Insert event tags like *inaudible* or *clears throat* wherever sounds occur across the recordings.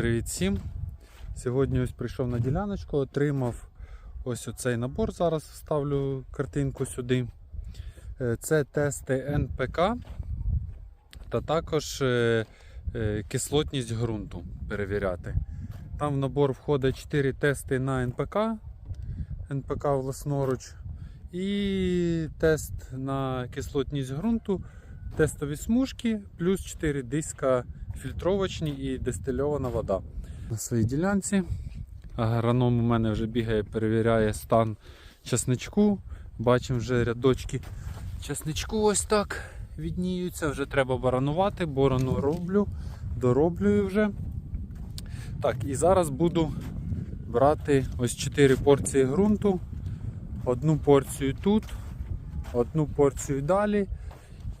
Привіт всім! Сьогодні ось прийшов на діляночку, отримав ось оцей набор. Зараз вставлю картинку сюди. Е, Це тести НПК та також е, е, кислотність ґрунту перевіряти. Там в набор входить 4 тести на НПК, НПК власноруч, і тест на кислотність ґрунту, тестові смужки, плюс 4 диска фільтровочні і дистильована вода. На своїй ділянці агроном у мене вже бігає, перевіряє стан часничку. Бачимо вже рядочки часничку ось так відніються. Вже треба баранувати, борону роблю, дороблюю вже. Так, і зараз буду брати ось 4 порції ґрунту. Одну порцію тут, одну порцію далі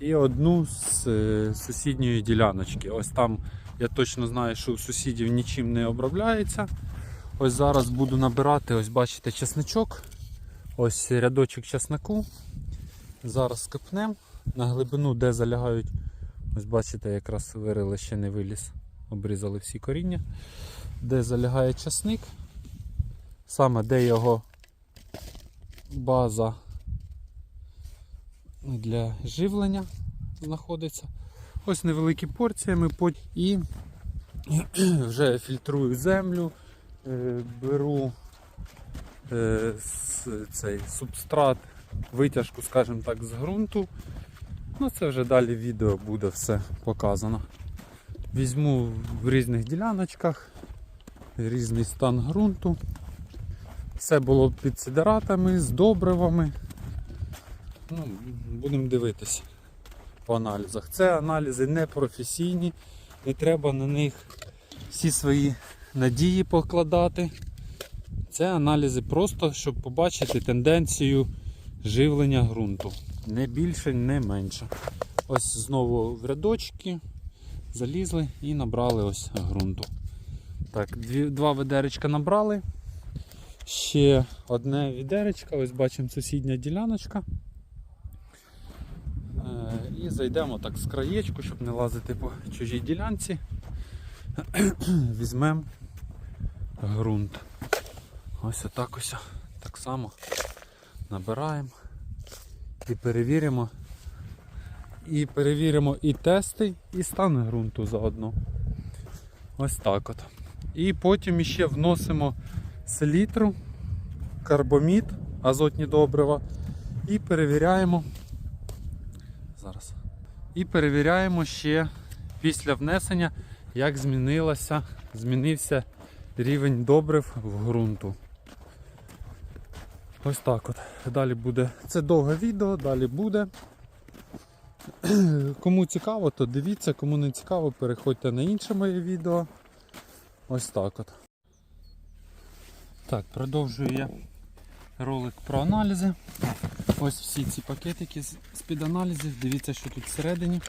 і одну з е, сусідньої діляночки. Ось там я точно знаю, що у сусідів нічим не обробляється. Ось зараз буду набирати, ось бачите, чесничок. Ось рядочок чеснику. Зараз скипнемо на глибину, де залягають. Ось бачите, якраз вирили ще не виліз. Обрізали всі коріння. Де залягає часник. Саме де його база для живлення знаходиться. Ось невеликі порціями і *clears throat* вже фільтрую землю, е, беру е, цей субстрат, витяжку, скажімо так, з ґрунту. Ну це вже далі відео буде все показано. Візьму в різних діляночках, різний стан ґрунту. Все було під сидератами, з добривами. Ну, будемо дивитися по аналізах. Це аналізи не професійні, не треба на них всі свої надії покладати. Це аналізи просто, щоб побачити тенденцію живлення ґрунту. Не більше, не менше. Ось знову в рядочки залізли і набрали ось ґрунту. Так, два ведеречка набрали. Ще одне відеречко, ось бачимо сусідня діляночка. Зайдемо так з краєчку, щоб не лазити по чужій ділянці. *clears throat* Візьмемо ґрунт. Ось отак ось. Так само набираємо і перевіримо. І перевіримо і тести, і стан ґрунту заодно. Ось так от. І потім ще вносимо селітру, карбомід, азотні добрива і перевіряємо. Зараз. І перевіряємо ще після внесення, як змінилося, змінився рівень добрив в ґрунту. Ось так от. Далі буде. Це довге відео, далі буде. *clears throat* Кому цікаво, то дивіться, кому не цікаво, переходьте на інше моє відео. Ось так от. Так, продовжую я ролик про аналізи. Ось всі ці пакетики з-під аналізів. Дивіться, що тут всередині.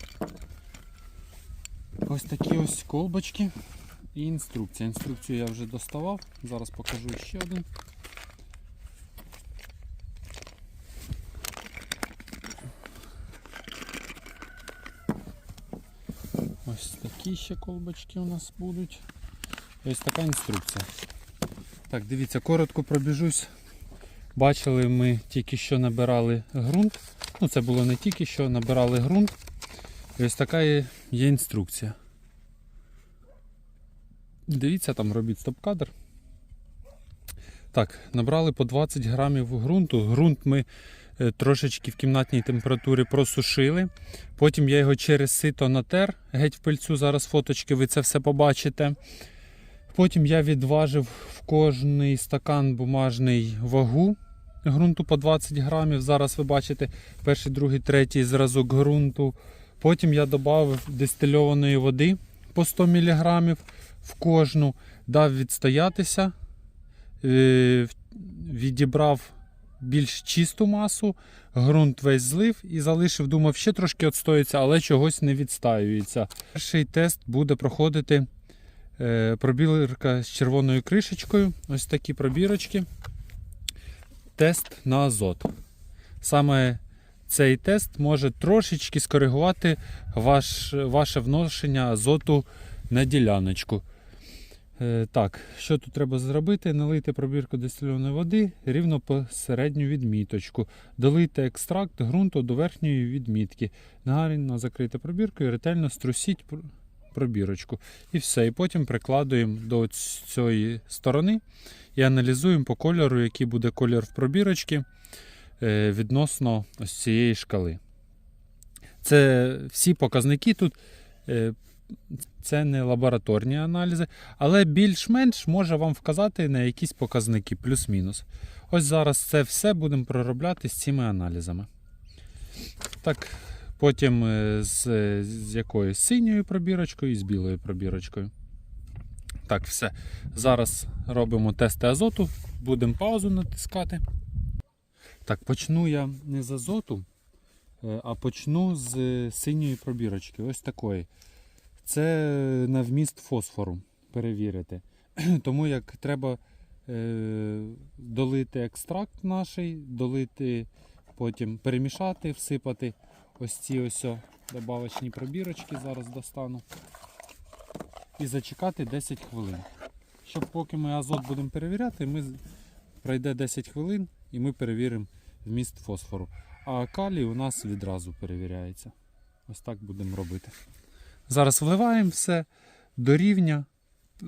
Ось такі ось колбочки і інструкція. Інструкцію я вже доставав. Зараз покажу ще один. Ось такі ще колбочки у нас будуть. Ось така інструкція. Так, дивіться, коротко пробіжусь. Бачили, ми тільки що набирали ґрунт. Ну, це було не тільки що, набирали ґрунт. І ось така є, інструкція. Дивіться, там робіть стоп-кадр. Так, набрали по 20 грамів ґрунту. Ґрунт ми е, трошечки в кімнатній температурі просушили. Потім я його через сито натер, геть в пильцю. Зараз фоточки, ви це все побачите. Потім я відважив в кожний стакан бумажний вагу ґрунту по 20 грамів. Зараз ви бачите перший, другий, третій зразок ґрунту. Потім я додав дистильованої води по 100 мг в кожну, дав відстоятися, е, відібрав більш чисту масу, ґрунт весь злив і залишив, думав, ще трошки відстоїться, але чогось не відстаюється. Перший тест буде проходити пробірка з червоною кришечкою. Ось такі пробірочки. Тест на азот. Саме цей тест може трошечки скоригувати ваш, ваше вношення азоту на діляночку. Е, так, що тут треба зробити? Налити пробірку дистильованої води рівно по середню відміточку. Долити екстракт ґрунту до верхньої відмітки. Гарно закрити пробіркою і ретельно струсіть пробірочку. І все. І потім прикладуємо до цієї сторони і аналізуємо по кольору, який буде колір в пробірочці е, відносно ось цієї шкали. Це всі показники тут. е, Це не лабораторні аналізи, але більш-менш може вам вказати на якісь показники, плюс-мінус. Ось зараз це все будемо проробляти з цими аналізами. Так, потім е, з, з якоюсь синьою пробірочкою і з білою пробірочкою. Так, все. Зараз робимо тести азоту, будемо паузу натискати. Так, почну я не з азоту, е, а почну з е, синьої пробірочки. Ось такої. Це на вміст фосфору перевірити. *clears throat* Тому як треба е, долити екстракт наш, долити, потім перемішати, всипати ось ці ось добавочні пробірочки, зараз достану. І зачекати 10 хвилин. Щоб поки ми азот будемо перевіряти, ми пройде 10 хвилин і ми перевіримо вміст фосфору. А калій у нас відразу перевіряється. Ось так будемо робити. Зараз вливаємо все до рівня,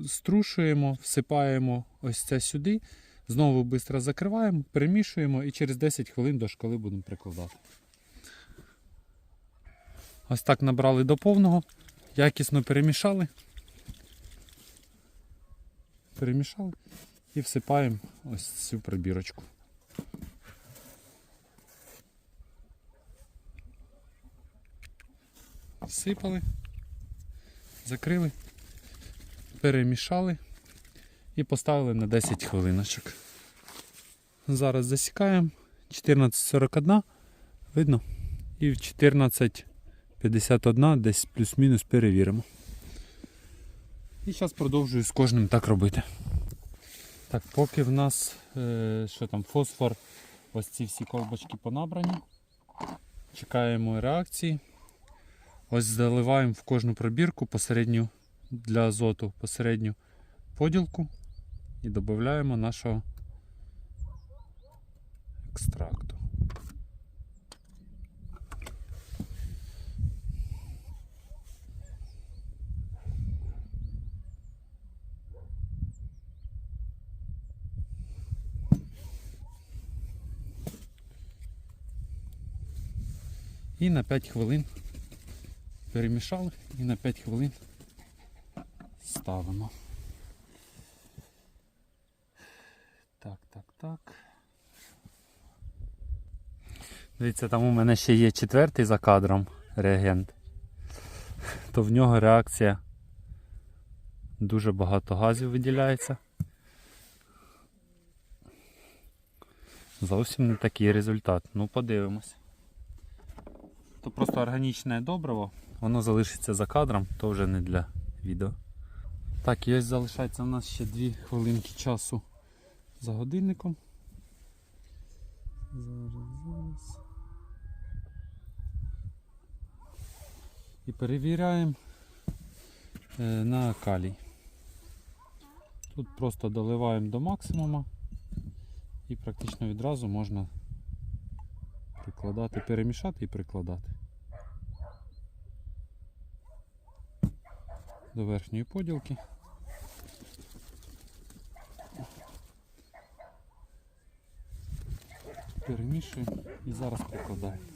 струшуємо, всипаємо ось це сюди, знову швидко закриваємо, перемішуємо і через 10 хвилин до шкали будемо прикладати. Ось так набрали до повного, якісно перемішали. Перемішали. І всипаємо ось цю прибірочку. Всипали. Закрили, перемішали. І поставили на 10 хвилиночок. Зараз засікаємо. 14.41, видно, і в 14.51 десь плюс-мінус перевіримо. І зараз продовжую з кожним так робити. Так, поки в нас е, що там, фосфор, ось ці всі колбочки понабрані. Чекаємо реакції. Ось заливаємо в кожну пробірку посередню для азоту посередню поділку і додаємо нашого екстракту. І на 5 хвилин перемішали і на 5 хвилин ставимо. Так, так, так. Дивіться, там у мене ще є четвертий за кадром реагент. То в нього реакція дуже багато газів виділяється. Зовсім не такий результат. Ну, подивимось. То просто органічне добриво, воно залишиться за кадром, то вже не для відео. Так, і ось залишається у нас ще 2 хвилинки часу за годинником. Зараз, зараз. І перевіряємо е, на калій. Тут просто доливаємо до максимума і практично відразу можна прикладати, перемішати і прикладати. До верхньої поділки. Перемішуємо і зараз прикладаємо.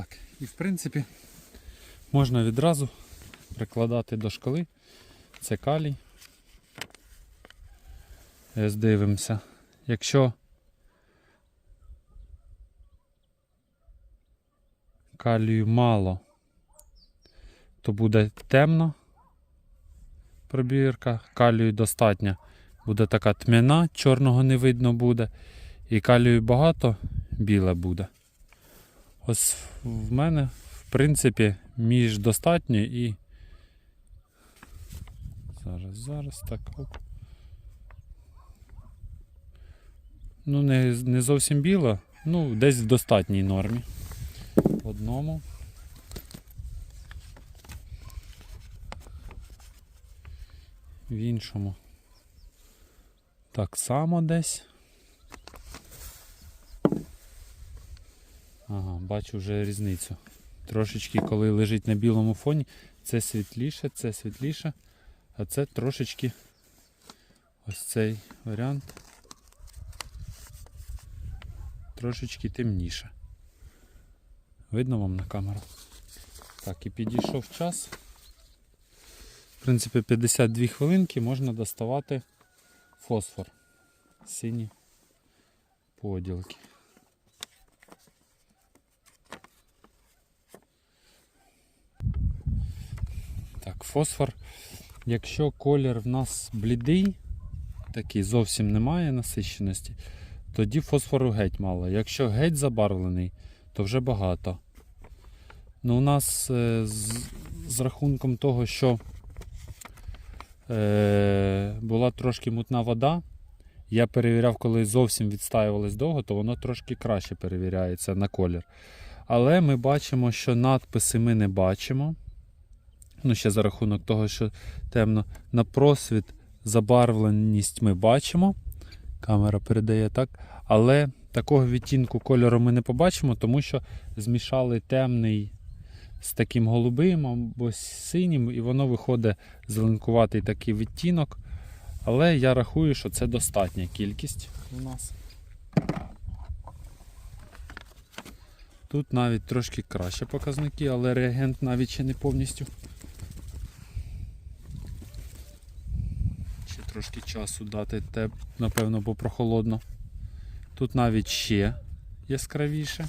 Так, і в принципі можна відразу прикладати до шкали. Це калій. Ось дивимося. Якщо калію мало, то буде темно пробірка, калію достатньо. Буде така тьмяна, чорного не видно буде. І калію багато, біле буде. Ось в мене, в принципі, між достатньо і. Зараз, зараз так. Оп. Ну, не, не зовсім біло, ну, десь в достатній нормі. В одному. В іншому. Так само десь. Ага, бачу вже різницю. Трошечки, коли лежить на білому фоні, це світліше, це світліше, а це трошечки ось цей варіант. Трошечки темніше. Видно вам на камеру? Так, і підійшов час. В принципі, 52 хвилинки можна доставати фосфор. Сині поділки. Так, фосфор. Якщо колір в нас блідий, такий зовсім немає насиченості, тоді фосфору геть мало. Якщо геть забарвлений, то вже багато. Ну, у нас е, з, з рахунком того, що е, була трошки мутна вода, я перевіряв, коли зовсім відстаювалось довго, то воно трошки краще перевіряється на колір. Але ми бачимо, що надписи ми не бачимо. Ну, ще за рахунок того, що темно. На просвіт забарвленість ми бачимо. Камера передає так. Але такого відтінку кольору ми не побачимо, тому що змішали темний з таким голубим або синім, і воно виходить зеленкуватий такий відтінок. Але я рахую, що це достатня кількість у нас. Тут навіть трошки краще показники, але реагент навіть ще не повністю. Трошки часу дати, те, напевно, бо прохолодно. Тут навіть ще яскравіше.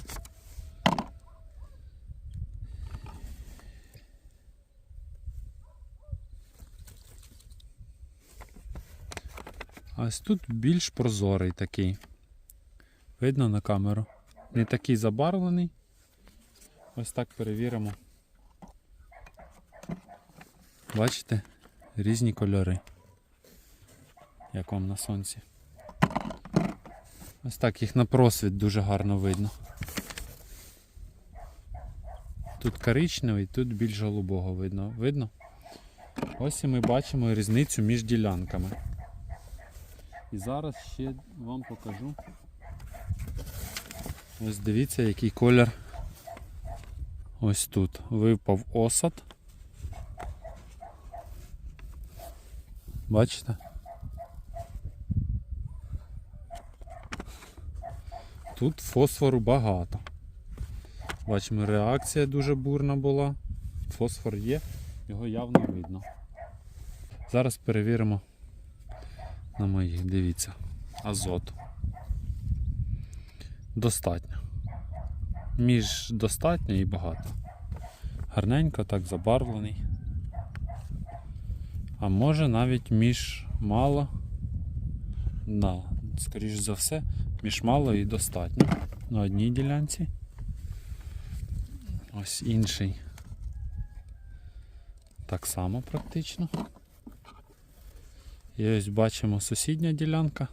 А ось тут більш прозорий такий. Видно на камеру. Не такий забарвлений. Ось так перевіримо. Бачите? Різні кольори. Як вам на сонці. Ось так їх на просвіт дуже гарно видно. Тут коричневий, тут більш голубого видно. Видно? Ось і ми бачимо різницю між ділянками. І зараз ще вам покажу. Ось дивіться, який колір ось тут. Випав осад. Бачите? Тут фосфору багато. Бачимо, реакція дуже бурна була. Фосфор є, його явно видно. Зараз перевіримо на моїх, дивіться, азот. Достатньо. Між достатньо і багато. Гарненько так забарвлений. А може навіть між мало. Да, скоріш за все, між мало і достатньо. На одній ділянці. Ось інший. Так само практично. І ось бачимо сусідня ділянка.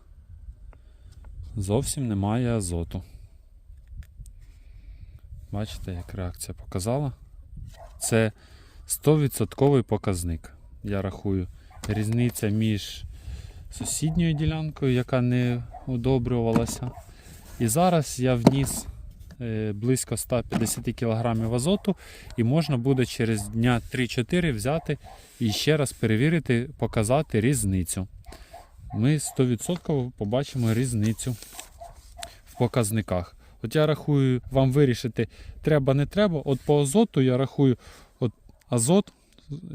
Зовсім немає азоту. Бачите, як реакція показала? Це 100% показник. Я рахую. Різниця між сусідньою ділянкою, яка не удобрювалася. І зараз я вніс е, близько 150 кг азоту, і можна буде через дня 3-4 взяти і ще раз перевірити, показати різницю. Ми 100% побачимо різницю в показниках. От я рахую, вам вирішити, треба не треба. От по азоту я рахую, от азот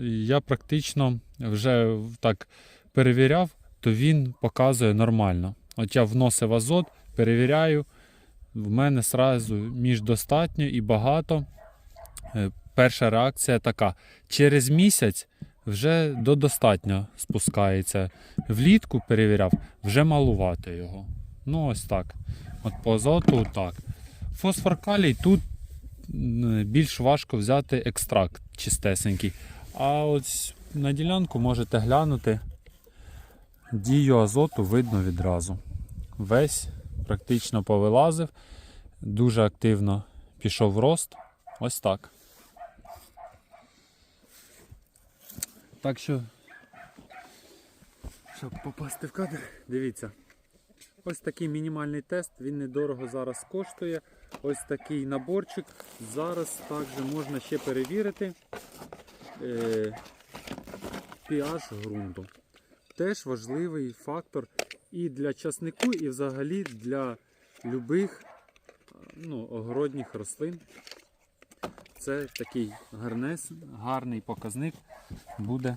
я практично вже так перевіряв, то він показує нормально. От я вносив азот, перевіряю, в мене сразу між достатньо і багато. Е, Перша реакція така: через місяць вже до достатньо спускається. Влітку перевіряв, вже малувато його. Ну, ось так. От по азоту так. Фосфор калій тут більш важко взяти екстракт чистесенький. А ось на ділянку можете глянути. Дію азоту видно відразу. Весь практично повилазив, дуже активно пішов рост. Ось так. Так що, щоб попасти в кадр, дивіться. Ось такий мінімальний тест, він недорого зараз коштує. Ось такий наборчик. Зараз також можна ще перевірити е, pH ґрунту. Теж важливий фактор і для часнику, і взагалі для любих е, ну, огородніх рослин. Це такий гарнес, гарний показник буде.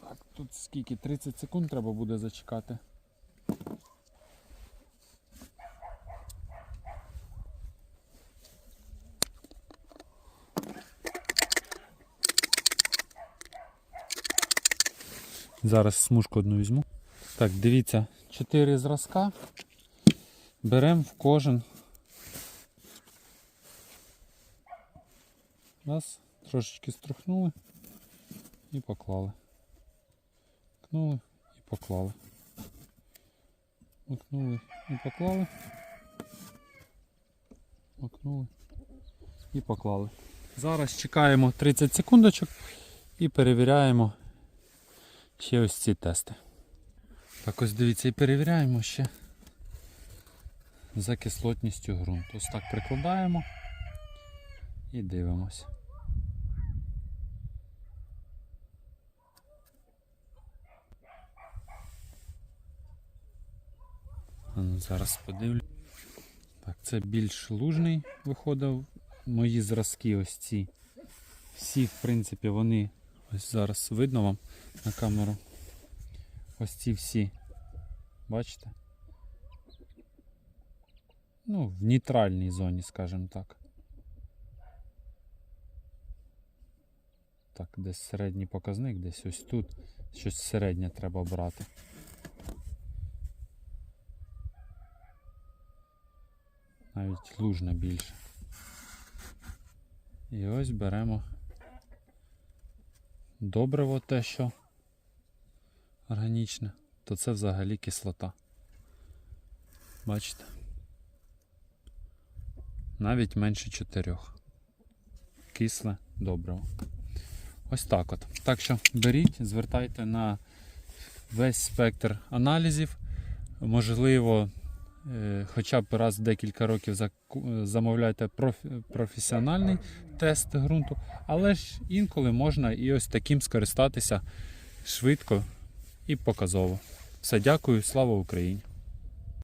Так, тут скільки? 30 секунд треба буде зачекати. Зараз смужку одну візьму. Так, дивіться, 4 зразка. Беремо в кожен. Раз, трошечки струхнули і поклали. Ткнули і поклали. Окнули і поклали. Окнули і поклали. Зараз чекаємо 30 секундочок і перевіряємо ще ось ці тести. Так ось дивіться і перевіряємо ще за кислотністю ґрунту. Ось так прикладаємо і дивимося. Ну, Зараз подивлю. Так, це більш лужний виходив. Мої зразки ось ці. Всі, в принципі, вони ось зараз видно вам на камеру. Ось всі. Бачите? Ну, в нейтральній зоні, скажімо так. Так, десь середній показник, десь ось тут. Щось середнє треба брати. Навіть лужна більше. І ось беремо добриво те, що органічне, то це взагалі кислота. Бачите? Навіть менше 4. Кисле добриво. Ось так от. Так що беріть, звертайте на весь спектр аналізів. Можливо, е, хоча б раз в декілька років замовляйте професіональний тест ґрунту, але ж інколи можна і ось таким скористатися швидко і показово. Все, дякую, слава Україні!